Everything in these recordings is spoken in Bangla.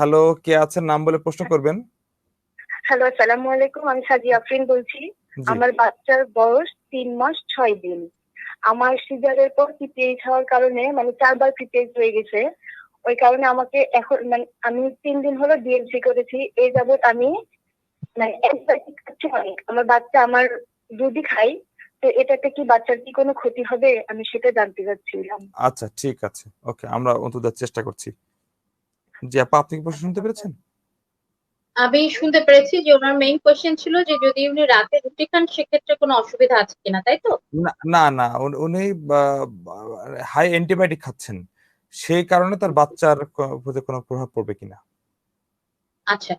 হ্যালো কে আছেন? নাম বলে প্রশ্ন করবেন। হ্যালো আসসালামু আলাইকুম। আমি সাজি আফরিন বলছি। আমার বাচ্চার বয়স তিন মাস ছয় দিন। আমার সিজারের পর পিপিএইচ হওয়ার কারণে মানে চারবার পিপিএইচ হয়ে গেছে। ওই কারণে আমাকে এখন মানে আমি তিন দিন হলো ডিএমসি করেছি। এই যাবত আমি মানে অ্যান্টিবায়োটিক খাচ্ছি অনেক। আমার বাচ্চা আমার দুধই খাই তো এটাতে কি বাচ্চার কি কোনো ক্ষতি হবে? আমি সেটা জানতে চাচ্ছিলাম। আচ্ছা ঠিক আছে। ওকে আমরা অন্তত চেষ্টা করছি। জি আপা আপনি কি প্রশ্ন শুনতে পেরেছেন? আমি শুনতে পেরেছি যে ওনার মেইন কোয়েশ্চেন ছিল যে যদি উনি রাতে রুটি খান সেক্ষেত্রে কোনো অসুবিধা আছে কিনা তাই তো? না না উনি- হাই অ্যান্টিবায়োটিক খাচ্ছেন। সেই কারণে তার বাচ্চার প্রতি কোনো প্রভাব পড়বে কিনা। আচ্ছা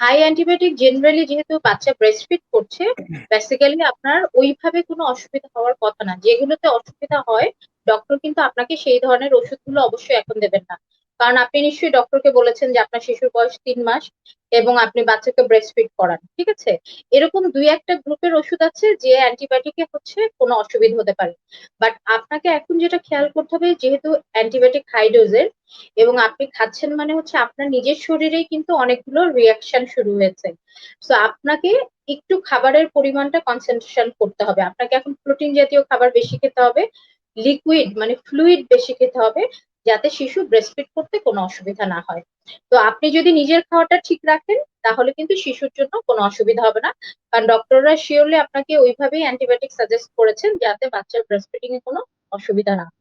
হাই অ্যান্টিবায়োটিক জেনারেলি যেহেতু বাচ্চা ব্রেস্টফিড করছে বেসিক্যালি আপনার ওইভাবে কোনো অসুবিধা হওয়ার কথা না। যেগুলোতে অসুবিধা হয় ডক্টর কিন্তু আপনাকে সেই ধরনের ওষুধগুলো অবশ্যই এখন দেবেন না। কারণ আপনি নিশ্চয়ই ডক্টরকে বলেছেন যে আপনার শিশুর বয়স তিন মাস এবং আপনি বাচ্চাকে ব্রেস্টফিড করান, ঠিক আছে? এরকম দুই একটা গ্রুপের ওষুধ আছে যে অ্যান্টিবায়োটিকে হচ্ছে কোনো অসুবিধা হতে পারে। বাট আপনাকে এখন যেটা খেয়াল করতে হবে, যেহেতু অ্যান্টিবায়োটিক হাই ডোজের এবং আপনি খাচ্ছেন মানে হচ্ছে আপনার নিজের শরীরেই কিন্তু অনেকগুলো রিয়াকশন শুরু হয়েছে। সো আপনাকে একটু খাবারের পরিমাণটা কনসেন্ট্রেশন করতে হবে। আপনাকে এখন প্রোটিন জাতীয় খাবার বেশি খেতে হবে লিকুইড মানে ফ্লুইড বেশি খেতে হবে। যাতে শিশু ব্রেস্টফিড করতে কোনো অসুবিধা না হয়। তো আপনি যদি নিজের খাওয়াটা ঠিক রাখেন, তাহলে কিন্তু শিশুর জন্য কোনো অসুবিধা হবে না। কারণ ডক্টররা শিওরলি আপনাকে ওইভাবেই অ্যান্টিবায়োটিক সাজেস্ট করেছেন যাতে বাচ্চার ব্রেস্টফিডিং এ কোনো অসুবিধা না হয়।